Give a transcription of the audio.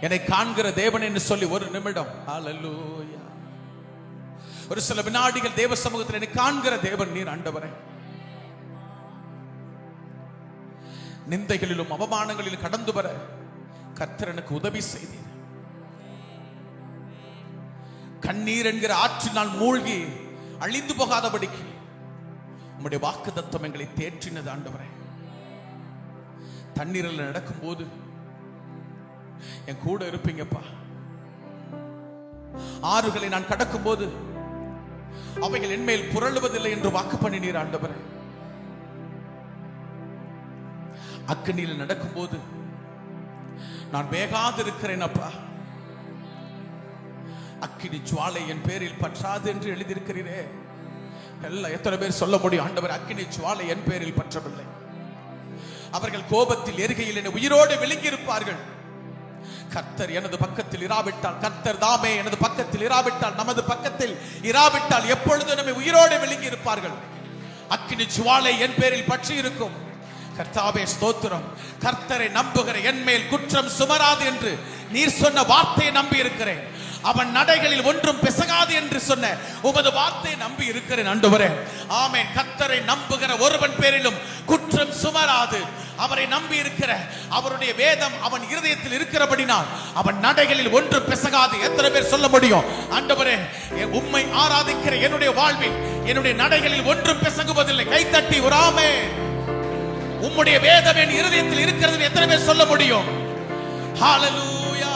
என்னை காண்கிற தேவன் என்று சொல்லி ஒரு நிமிடம். ஒரு சில வினாடிகள் தேவ சமூகத்தில் என்னை காண்கிற தேவன் நீர் ஆண்டவரே. நிந்தைகளிலும் அவமானங்களிலும் கடந்து வர கர்த்தர் எனக்கு உதவி செய்தீர். கண்ணீர் என்கிற ஆற்றினால் மூழ்கி அழிந்து போகாதபடிக்கு உம்முடைய வாக்கு தத்துவம் எங்களை தேற்றினது ஆண்டவரே. தண்ணீரில் நடக்கும்போது என் கூட இருப்பீங்கப்பா. ஆறுகளை நான் கடக்கும் போது அவைகள் என்மேல் புரளுவதில்லை என்று வாக்கு பண்ணினீர் ஆண்டவரே. அக்கனியில் நடக்கும்போது நான் வேகாது இருக்கிறேன் அப்பா. அக்கினி ஜுவாலை என் பேரில் பற்றாது என்று எழுதியிருக்கிறீரே. எல்லாம் எத்தனை பேர் சொல்ல முடியும் ஆண்டவர் அக்கினி ஜுவாலை என் பேரில் பற்றவில்லை. அவர்கள் கோபத்தில் எருகையில் என்னை உயிரோடு விழுங்கி இருப்பார்கள் கர்த்தர் எனது பக்கத்தில் இராவிட்டால் கர்த்தர் தாமே எனது பக்கத்தில் இராவிட்டால் நமது பக்கத்தில் இராவிட்டால் எப்பொழுது நம்மை உயிரோடு விழுங்கி இருப்பார்கள். அக்கினி சுவாலை என் பேரில் பற்றி இருக்கும் கர்த்தாவே ஸ்தோத்திரம். கர்த்தரை நம்புகிற என் மேல் குற்றம் சுமராது என்று நீர் சொன்ன வார்த்தையை நம்பி இருக்கிறேன். அவன் நடைகளில் ஒன்றும் பிசகாது என்று சொன்ன உமது வார்த்தையை நம்பி இருக்கிறேன் ஆண்டவரே. ஆமே கர்த்தரை நம்புகிற ஒருவன் பேரிலும் அவரை நம்பி இருக்கிற அவருடைய வேதம் அவன் இருதயத்தில் இருக்கிறபடினால் அவன் நடைகளில் ஒன்று பிசகாது. எத்தனை பேர் சொல்ல முடியும்? ஆண்டவரே உண்மை உம்மை ஆராதிக்கிற என்னுடைய வாழ்வில் என்னுடைய நடைகளில் ஒன்றும் பிசகுவதில்லை கைத்தட்டி உராமே. உம்முடைய வேதம் என் இருதயத்தில் இருக்கிறது எத்தனை பேர் சொல்ல முடியும்? ஹalleluya